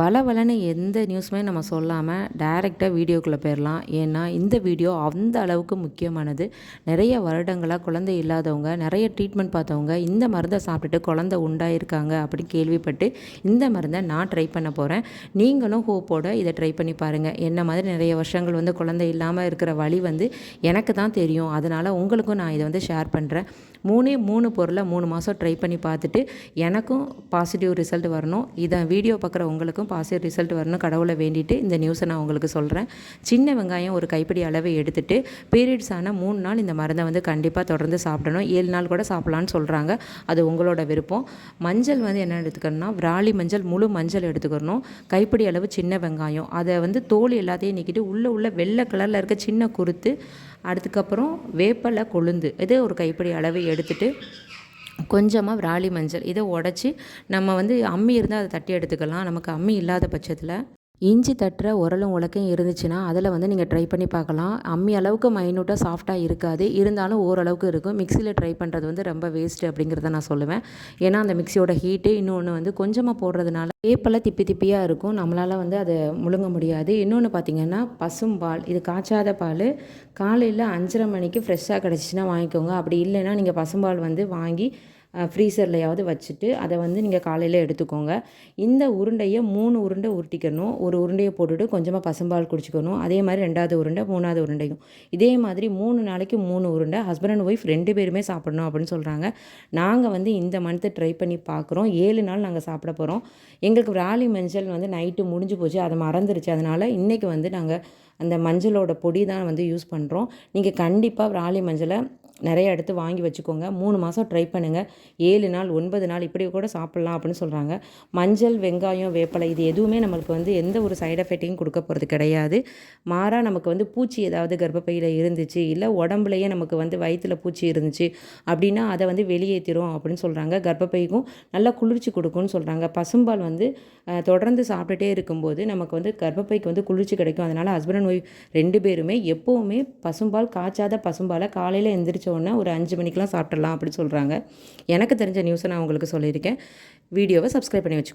வளவலன்னு எந்த நியூஸுமே நம்ம சொல்லாமல் டைரெக்டாக வீடியோக்குள்ளே போயிடலாம் ஏன்னா இந்த வீடியோ அந்த அளவுக்கு முக்கியமானது. நிறைய வருடங்களாக குழந்தை இல்லாதவங்க நிறைய ட்ரீட்மெண்ட் பார்த்தவங்க இந்த மருந்தை சாப்பிட்டுட்டு குழந்தை உண்டாயிருக்காங்க அப்படின்னு கேள்விப்பட்டு இந்த மருந்தை நான் ட்ரை பண்ண போகிறேன் நீங்களும் ஹோப்போட இதை ட்ரை பண்ணி பாருங்கள் என்ன மாதிரி நிறைய வருஷங்கள் வந்து குழந்தை இல்லாமல் இருக்கிற வழி வந்து எனக்கு தான் தெரியும். அதனால் உங்களுக்கும் நான் இதை வந்து ஷேர் பண்ணுறேன் மூணே மூணு பொருளை மூணு மாதம் ட்ரை பண்ணி பார்த்துட்டு எனக்கும் பாசிட்டிவ் ரிசல்ட் வரணும். இதை வீடியோ பார்க்குற உங்களுக்கும் பாசிட்டிவ் ரிசல்ட் வரணும் கடவுளை வேண்டிட்டு இந்த நியூஸை நான் உங்களுக்கு சொல்கிறேன் சின்ன வெங்காயம் ஒரு கைப்பிடி அளவை எடுத்துட்டு பீரியட்ஸ் ஆனால் மூணு நாள் இந்த மருந்தை வந்து கண்டிப்பாக தொடர்ந்து சாப்பிடணும். ஏழு நாள் கூட சாப்பிட்லான்னு சொல்கிறாங்க அது உங்களோட விருப்பம். மஞ்சள் வந்து என்ன எடுத்துக்கணும்னா விராலி மஞ்சள் முழு மஞ்சள் எடுத்துக்கணும். கைப்பிடி அளவு சின்ன வெங்காயம். அதை வந்து தோல் எல்லாத்தையும் நீக்கிட்டு உள்ளே உள்ள வெள்ளை கலரில் இருக்க சின்ன குருத்து அதுக்கப்புறம் வேப்பலை கொழுந்து இது ஒரு கைப்பிடி அளவு எடுத்துட்டு கொஞ்சமாக விராலி மஞ்சள். இதை உடச்சி நம்ம வந்து அம்மி இருந்தால் அதை தட்டி எடுத்துக்கலாம். நமக்கு அம்மி இல்லாத பட்சத்தில் இஞ்சி தட்டுற உரலும் உலக்கையும் இருந்துச்சுன்னா அதில் வந்து நீங்கள் ட்ரை பண்ணி பார்க்கலாம். அம்மி அளவுக்கு மைனூட்டாக சாஃப்டாக இருக்காது. இருந்தாலும் ஓரளவுக்கு இருக்கும். மிக்சியில் ட்ரை பண்ணுறது வந்து ரொம்ப வேஸ்ட்டு அப்படிங்கிறத நான் சொல்லுவேன். ஏன்னா அந்த மிக்சியோட ஹீட்டு இன்னொன்று வந்து கொஞ்சமாக போடுறதுனால வேப்பெல்லாம் திப்பி திப்பியாக இருக்கும். நம்மளால் வந்து அதை முழுங்க முடியாது. இன்னொன்று பார்த்திங்கன்னா பசும்பால் இது காய்ச்சாத பால். காலையில் அஞ்சரை மணிக்கு ஃப்ரெஷ்ஷாக கிடச்சிச்சின்னா வாங்கிக்கோங்க. அப்படி இல்லைன்னா நீங்கள் பசும்பால் வந்து வாங்கி ஃப்ரீசர்லையாவது வச்சுட்டு அதை வந்து நீங்கள் காலையில் எடுத்துக்கோங்க. இந்த உருண்டையை மூணு உருண்டை உருட்டிக்கணும். ஒரு உருண்டையை போட்டுட்டு கொஞ்சமாக பசும்பால் குடிச்சிக்கணும். அதே மாதிரி ரெண்டாவது உருண்டை மூணாவது உருண்டையும். இதே மாதிரி மூணு நாளைக்கு மூணு உருண்டை ஹஸ்பண்ட் அண்ட் ஒய்ஃப் ரெண்டு பேருமே சாப்பிடணும் அப்படின்னு சொல்கிறாங்க நாங்கள் வந்து இந்த மந்த்து ட்ரை பண்ணி பார்க்குறோம் ஏழு நாள் நாங்கள் சாப்பிட போகிறோம் எங்களுக்கு ராலி மஞ்சள் வந்து நைட்டு முடிஞ்சு போச்சு. அதை மறந்துருச்சு. அதனால் இன்றைக்கி வந்து நாங்கள் அந்த மஞ்சளோட பொடி தான் வந்து யூஸ் பண்ணுறோம் நீங்கள் கண்டிப்பாக ராலி மஞ்சளை நிறைய எடுத்து வாங்கி வச்சுக்கோங்க. மூணு மாதம் ட்ரை பண்ணுங்கள் ஏழு நாள் ஒன்பது நாள் இப்படி கூட சாப்பிட்லாம் அப்படின்னு சொல்கிறாங்க மஞ்சள் வெங்காயம் வேப்பலை இது எதுவுமே நம்மளுக்கு வந்து எந்த ஒரு சைடு எஃபெக்ட்டையும் கொடுக்க போகிறது கிடையாது. மாறாக நமக்கு வந்து பூச்சி ஏதாவது கர்ப்பப்பையில் இருந்துச்சு இல்லை உடம்புலையே நமக்கு வந்து வயிற்றில் பூச்சி இருந்துச்சு அப்படின்னா அதை வந்து வெளியேற்றிடும் அப்படின்னு சொல்கிறாங்க கர்ப்பப்பைக்கும் நல்லா குளிர்ச்சி கொடுக்கும்னு சொல்கிறாங்க பசும்பால் வந்து தொடர்ந்து சாப்பிட்டுட்டே இருக்கும்போது நமக்கு வந்து கர்ப்பப்பைக்கு வந்து குளிர்ச்சி கிடைக்கும். அதனால் ஹஸ்பண்ட் அண்ட் ஒய்ஃப் ரெண்டு பேருமே எப்போவுமே பசும்பால் காய்ச்சாத பசும்பாலை காலையில் எந்திரிச்சு உடனே ஒரு அஞ்சு மணிக்கெலாம் சாப்பிட்றலாம் அப்படின்னு சொல்கிறாங்க எனக்கு தெரிஞ்ச நியூஸை நான் உங்களுக்கு சொல்லியிருக்கேன். வீடியோவை சப்ஸ்கிரைப் பண்ணி வச்சுக்கோ